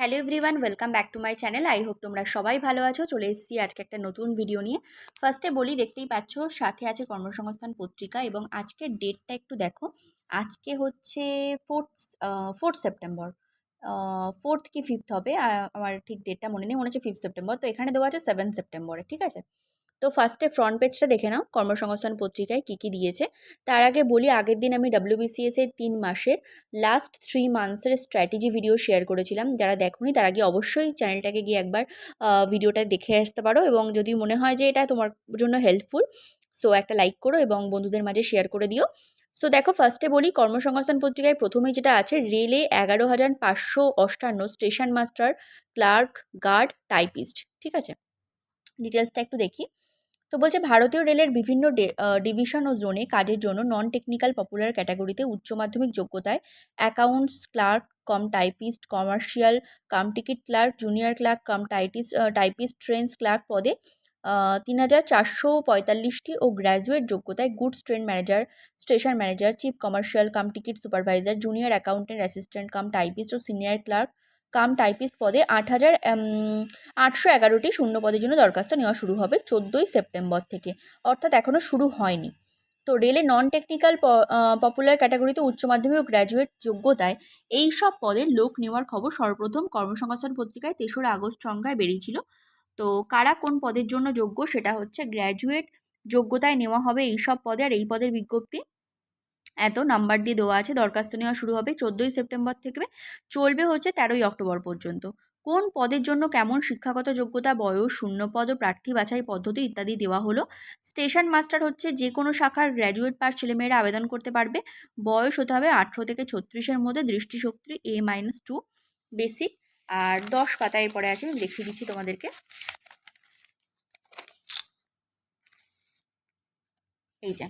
Hello everyone welcome back to my channel I hope তোমরা সবাই ভালো আছো। চলে এসেছি আজকে একটা নতুন ভিডিও নিয়ে। ফার্স্টে বলি, দেখতেই পাচ্ছ, সাথে আছে কর্মসংস্থান পত্রিকা এবং আজকের ডেটটা একটু দেখো। আজকে হচ্ছে ফোর্থ ফোর্থ সেপ্টেম্বর ফোর্থ কি ফিফথ হবে? আমার ঠিক ডেটটা মনে নেই, মনে হচ্ছে ফিফথ সেপ্টেম্বর তো এখানে দেওয়া আছে সেভেন সেপ্টেম্বরে ঠিক আছে? তো ফার্স্টে ফ্রন্ট পেজটা দেখে নাও, কর্মসংস্থান পত্রিকায় কী কী দিয়েছে। তার আগে বলি, আগের দিন আমি ডাব্লিউবিসিএস এর তিন মাসের লাস্ট থ্রি মান্থসের স্ট্র্যাটেজি ভিডিও শেয়ার করেছিলাম। যারা দেখোনি, তার আগে অবশ্যই চ্যানেলটাকে গিয়ে একবার ভিডিওটা দেখে আসতে পারো এবং যদি মনে হয় যে এটা তোমার জন্য হেল্পফুল সো একটা লাইক করো এবং বন্ধুদের মাঝে শেয়ার করে দিও। সো দেখো ফার্স্টে বলি, কর্মসংস্থান পত্রিকায় প্রথমেই যেটা আছে রেলে এগারো হাজার পাঁচশো অষ্টান্ন station master clerk guard typist ঠিক আছে? ডিটেলসটা একটু দেখি। তো বলছে ভারতীয় রেলের বিভিন্ন ডিভিশন ও জোনে কাজের জন্য নন টেকনিক্যাল পপুলার ক্যাটাগরিতে উচ্চ মাধ্যমিক যোগ্যতায় accounts clerk cum typist commercial cum ticket clerk junior clerk cum typist typist trains clerk পদে তিন হাজার চারশো পঁয়তাল্লিশটি ও গ্র্যাজুয়েট যোগ্যতায় goods train manager station manager chief commercial cum ticket supervisor junior accountant assistant cum typist ও senior clerk cum typist পদে আট হাজার আটশো এগারোটি শূন্য পদের জন্য দরখাস্ত নেওয়া শুরু হবে চোদ্দোই সেপ্টেম্বর থেকে। অর্থাৎ এখনও শুরু হয়নি। তো রেলে নন টেকনিক্যাল পপুলার ক্যাটাগরিতে উচ্চ মাধ্যমিক ও গ্র্যাজুয়েট যোগ্যতায় এই সব পদে লোক নেওয়ার খবর সর্বপ্রথম কর্মসংস্থান পত্রিকায় তেসরা আগস্ট সংখ্যায় বেরিয়েছিল। তো কারা কোন পদের জন্য যোগ্য সেটা হচ্ছে গ্র্যাজুয়েট যোগ্যতায় নেওয়া হবে এই সব পদে আর এই পদের বিজ্ঞপ্তি? এত নাম্বার দিয়ে দেওয়া আছে, দরখাস্ত নেওয়া শুরু হবে চোদ্দোই সেপ্টেম্বর থেকে। চলবে হচ্ছে তেরোই অক্টোবর পর্যন্ত। কোন পদের জন্য কেমন শিক্ষাগত যোগ্যতা, বয়স, শূন্যপদ ও প্রার্থী বাছাই পদ্ধতি ইত্যাদি দেওয়া হলো? স্টেশন মাস্টার হচ্ছে যে কোনো শাখার গ্র্যাজুয়েট পাস ছেলেমেয়েরা আবেদন করতে পারবে। বয়স হতে হবে আঠেরো থেকে ছত্রিশের মধ্যে, দৃষ্টিশক্তি এ মাইনাস টু বেসিক আর দশ পাতা এরপরে আছে, আমি দেখিয়ে দিচ্ছি তোমাদেরকে। এই যে।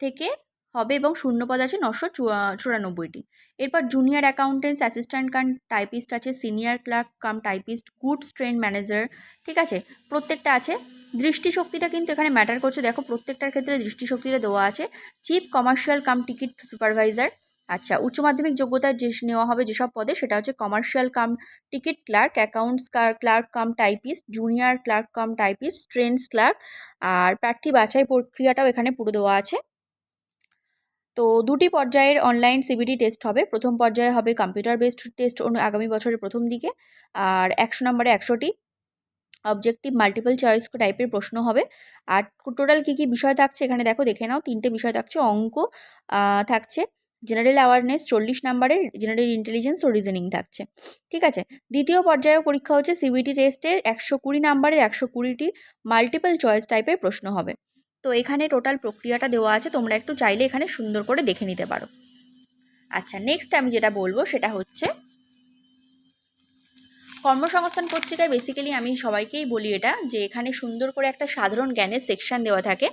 থেকে হবে এবং শূন্যপদ আছে নশো চুরানব্বইটি। এরপর junior accountants assistant cum typist আছে senior clerk cum typist goods train manager ঠিক আছে? প্রত্যেকটা আছে। দৃষ্টিশক্তিটা কিন্তু এখানে ম্যাটার করছে। দেখো, প্রত্যেকটার ক্ষেত্রে দৃষ্টিশক্তিটা দেওয়া আছে। Chief commercial cum ticket supervisor আচ্ছা উচ্চ মাধ্যমিক যোগ্যতার যে নেওয়া হবে যেসব পদে, সেটা হচ্ছে commercial cum ticket clerk accounts clerk cum typist junior clerk cum typist trains clerk আর প্রার্থী বাছাই প্রক্রিয়াটাও এখানে পুরো দেওয়া আছে। তো দুটি পর্যায়ের অনলাইন সিবিডি টেস্ট হবে। প্রথম পর্যায়ে হবে কম্পিউটার বেসড টেস্ট অনু আগামী বছরের প্রথম দিকে। আর একশো নম্বরে একশোটি অবজেক্টিভ মাল্টিপল চয়েস টাইপের প্রশ্ন হবে। আর টোটাল কী কী বিষয় থাকছে এখানে দেখো, দেখে নাও। তিনটে বিষয় থাকছে, অঙ্ক থাকছে। জেনারেল অ্যাওয়ারনেস চল্লিশ নাম্বারের জেনারেল ইন্টেলিজেন্স ও রিজনিং থাকছে। ঠিক আছে? দ্বিতীয় পর্যায়ে পরীক্ষা হচ্ছে সিবিটি টেস্টের একশো কুড়ি নাম্বারের একশো কুড়িটি মাল্টিপল চয়েস টাইপের প্রশ্ন হবে। তো এখানে টোটাল প্রক্রিয়াটা দেওয়া আছে, তোমরা একটু চাইলে এখানে সুন্দর করে দেখে নিতে পারো। আচ্ছা নেক্সট আমি যেটা বলব সেটা হচ্ছে কর্মসংস্থান পত্রিকায় বেসিক্যালি আমি সবাইকেই বলি এটা, যে এখানে সুন্দর করে একটা সাধারণ জ্ঞানের সেকশন দেওয়া থাকে।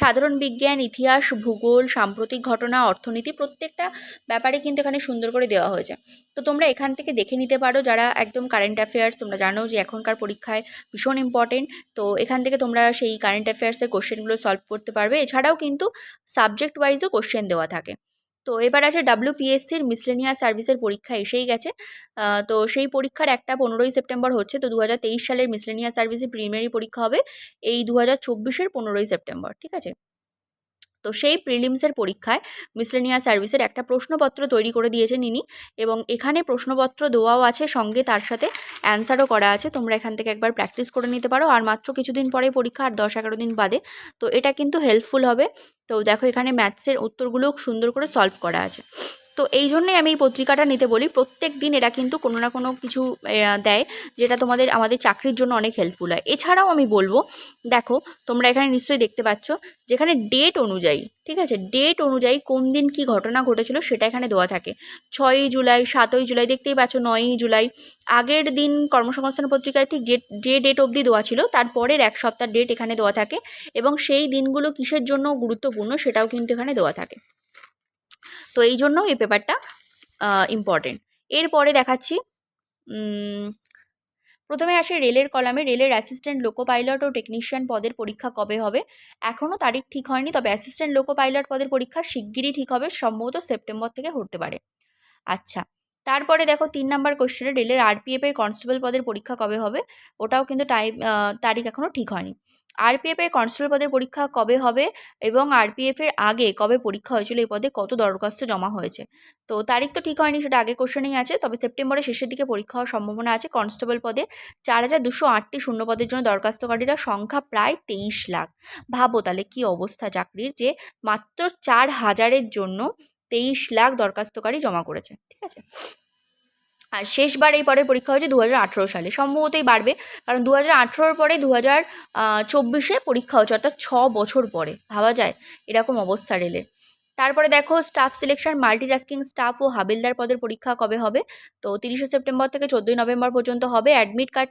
সাধারণ বিজ্ঞান, ইতিহাস, ভূগোল, সাম্প্রতিক ঘটনা, অর্থনীতি প্রত্যেকটা ব্যাপারে কিন্তু এখানে সুন্দর করে দেওয়া হয়েছে। তো তোমরা এখান থেকে দেখে নিতে পারো যারা একদম কারেন্ট অ্যাফেয়ার্স তোমরা জানো যে এখনকার পরীক্ষায় ভীষণ ইম্পর্টেন্ট তো এখান থেকে তোমরা সেই কারেন্ট অ্যাফেয়ার্সের কোশ্চেনগুলো সলভ করতে পারবে। এছাড়াও কিন্তু সাবজেক্ট ওয়াইজও কোশ্চেন দেওয়া থাকে। তো এবার আছে ডাব্লিউপিএসসির মিসলেনিয়া সার্ভিসের পরীক্ষা এসেই গেছে। তো সেই পরীক্ষার একটা পনেরোই সেপ্টেম্বর হচ্ছে, তো দু হাজার তেইশ সালের মিসলেনিয়া সার্ভিসের প্রিলিমিনারি পরীক্ষা হবে এই দু হাজার চব্বিশের পনেরোই সেপ্টেম্বর, ঠিক আছে? তো সেই প্রিলিমসের পরীক্ষায় মিসলেনিয়া সার্ভিসের একটা প্রশ্নপত্র তৈরি করে দিয়েছেন ইনি এবং এখানে প্রশ্নপত্র দেওয়াও আছে, সঙ্গে তার সাথে অ্যান্সারও করা আছে। তোমরা এখান থেকে একবার প্র্যাকটিস করে নিতে পারো। আর মাত্র কিছুদিন পরে পরীক্ষা, আর দশ এগারো দিন বাদে। তো এটা কিন্তু হেল্পফুল হবে। তো দেখো এখানে ম্যাথসের উত্তরগুলো সুন্দর করে সলভ করা আছে। তো এই জন্যই আমি এই পত্রিকাটা নিতে বলি। প্রত্যেক দিন এরা কিন্তু কোনো না কোনো কিছু দেয় যেটা তোমাদের, আমাদের চাকরির জন্য অনেক হেল্পফুল হয়। এছাড়াও আমি বলব, দেখো, তোমরা এখানে নিশ্চয়ই দেখতে পাচ্ছ যেখানে ডেট অনুযায়ী, ঠিক আছে? ডেট অনুযায়ী কোন দিন কি ঘটনা ঘটেছিল সেটা এখানে দেওয়া থাকে। ছয়ই জুলাই, সাতই জুলাই, দেখতেই পাচ্ছ নয়ই জুলাই। আগের দিন কর্মসংস্থান পত্রিকায় ঠিক যে যে ডেট অবধি দেওয়া ছিল, তারপরের এক সপ্তাহ ডেট এখানে দেওয়া থাকে এবং সেই দিনগুলো কিসের জন্য গুরুত্বপূর্ণ সেটাও কিন্তু এখানে দেওয়া থাকে। তো এই জন্য এই পেপারটা ইম্পর্টেন্ট এরপরে দেখাচ্ছি প্রথমে আসে রেলের কলামে, রেলের অ্যাসিস্ট্যান্ট লোকো পাইলট ও টেকনিশিয়ান পদের পরীক্ষা কবে হবে? এখনও তারিখ ঠিক হয়নি, তবে অ্যাসিস্ট্যান্ট লোকো পাইলট পদের পরীক্ষা শিগগিরই ঠিক হবে, সম্ভবত সেপ্টেম্বর থেকে হতে পারে। আচ্ছা তারপরে দেখো তিন নাম্বার কোশ্চেনে রেলের আরপিএফ এর কনস্টেবল পদের পরীক্ষা কবে হবে? ওটাও কিন্তু টাইম তারিখ এখনও ঠিক হয়নি। আরপিএফ এর কনস্টেবল পদের পরীক্ষা কবে হবে এবং আরপিএফ এর আগে কবে পরীক্ষা হয়েছিল এই পদে কত দরখাস্ত জমা হয়েছে? তো তারিখ তো ঠিক হয়নি, সেটা আগে কোশ্চেনেই আছে, তবে সেপ্টেম্বরের শেষের দিকে পরীক্ষা হওয়ার সম্ভাবনা আছে। কনস্টেবল পদে চার হাজার দুশো আটটি শূন্য পদের জন্য দরখাস্তকারীরা সংখ্যা প্রায় তেইশ লাখ। ভাবো তাহলে কী অবস্থা চাকরির? যে মাত্র চার হাজারের জন্য তেইশ লাখ দরখাস্তকারী জমা করেছে, ঠিক আছে? আর শেষবার এই পরে পরীক্ষা হয়েছে দু হাজার আঠেরো সালে, সম্ভবতই বাড়বে, কারণ দু হাজার পরে দু হাজার চব্বিশে পরীক্ষা হচ্ছে অর্থাৎ ছ বছর পরে, ভাবা যায় এরকম অবস্থা রেলের। তারপরে দেখো স্টাফ সিলেকশন মাল্টিটাস্কিং স্টাফ ও হাবিলদার পদের পরীক্ষা কবে হবে? তো তিরিশে সেপ্টেম্বর থেকে চোদ্দোই নভেম্বর পর্যন্ত হবে অ্যাডমিট কার্ড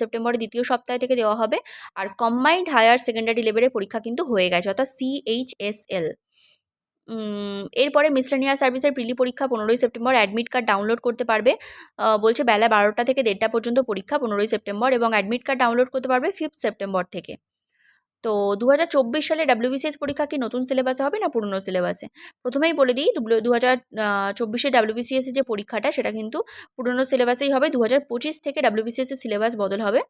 সেপ্টেম্বরের দ্বিতীয় সপ্তাহ থেকে দেওয়া হবে, আর কম্বাইন্ড হায়ার সেকেন্ডারি লেভেলের পরীক্ষা কিন্তু হয়ে গেছে, অর্থাৎ সিএইচএসএল এরপরে মিসলেনিয়াস সার্ভিসের প্রিলি পরীক্ষা পনেরোই সেপ্টেম্বর অ্যাডমিট কার্ড ডাউনলোড করতে পারবে। বলছে বেলা বারোটা থেকে দেড়টা পর্যন্ত পরীক্ষা পনেরোই সেপ্টেম্বর এবং অ্যাডমিট কার্ড ডাউনলোড করতে পারবে ফিফথ সেপ্টেম্বর থেকে। তো দু হাজার চব্বিশ সালে ডাব্লিউবিসিএস পরীক্ষা কি নতুন সিলেবাসে হবে না পুরনো সিলেবাসে প্রথমেই বলে দিই দু হাজার চব্বিশে যে পরীক্ষাটা, সেটা কিন্তু পুরনো সিলেবাসেই হবে। দু হাজার পঁচিশ থেকে ডাব্লিউবিসিএস সিলেবাস বদল হবে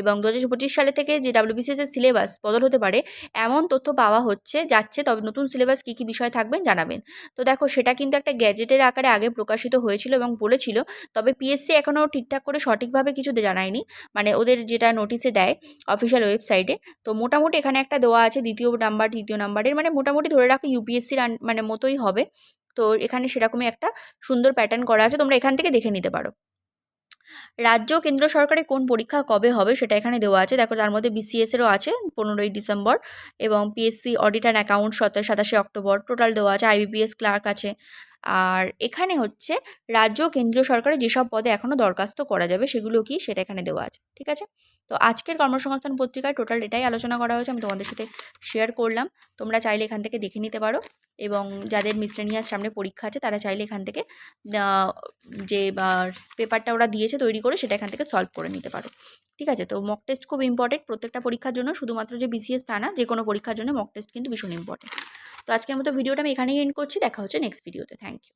এবং দু হাজার পঁচিশ সালে থেকে যে ডাব্লিউবিসিএস সিলেবাস বদল হতে পারে, এমন তথ্য পাওয়া হচ্ছে, যাচ্ছে, তবে নতুন সিলেবাস কী কী বিষয় থাকবেন জানাবেন। তো দেখো, সেটা কিন্তু একটা গ্যাজেটের আকারে আগে প্রকাশিত হয়েছিল এবং বলেছিল, তবে পিএসসি এখনও ঠিকঠাক করে সঠিকভাবে কিছু জানায়নি। মানে ওদের যেটা নোটিশে দেয় অফিসিয়াল ওয়েবসাইটে তো মোটামুটি এখানে একটা দেওয়া আছে দ্বিতীয় নাম্বার তৃতীয় নাম্বারের মানে মোটামুটি ধরে রাখো ইউপিএসসির মানে মতোই হবে। তো এখানে সেরকমই একটা সুন্দর প্যাটার্ন করা আছে। তোমরা এখান থেকে দেখে নিতে পারো। রাজ্য কেন্দ্র সরকারের কোন পরীক্ষা কবে হবে সেটা এখানে দেওয়া আছে। দেখো তার মধ্যে বিসিএসেরও আছে পনেরোই ডিসেম্বর এবং পিএসসি অডিট অ্যান্ড অ্যাকাউন্ট সতেরো, সাতাশে অক্টোবর। টোটাল দেওয়া আছে। আইবিপিএস ক্লার্ক আছে। আর এখানে হচ্ছে রাজ্য কেন্দ্রীয় সরকারের যেসব পদে এখনও দরখাস্ত করা যাবে, সেগুলো কি সেটা এখানে দেওয়া আছে, ঠিক আছে? তো আজকের কর্মসংস্থান পত্রিকায় টোটাল এটাই আলোচনা করা হয়েছে, আমি তোমাদের সাথে শেয়ার করলাম। তোমরা চাইলে এখান থেকে দেখে নিতে পারো এবং যাদের মিসলেনিয়াস সামনে পরীক্ষা আছে, তারা চাইলে এখান থেকে যে পেপারটা ওরা দিয়েছে, তৈরি করে সেটা এখান থেকে সলভ করে নিতে পারো। ঠিক আছে? তো মক টেস্ট খুব ইম্পর্টেন্ট প্রত্যেকটা পরীক্ষার জন্য শুধুমাত্র যে বিসিএস তা না যে কোনো পরীক্ষার জন্য মক টেস্ট কিন্তু ভীষণ ইম্পর্টেন্ট তো আজকের মতো ভিডিওটা আমি এখানেই এন্ড করছি। দেখা হচ্ছে নেক্সট ভিডিওতে থ্যাংক ইউ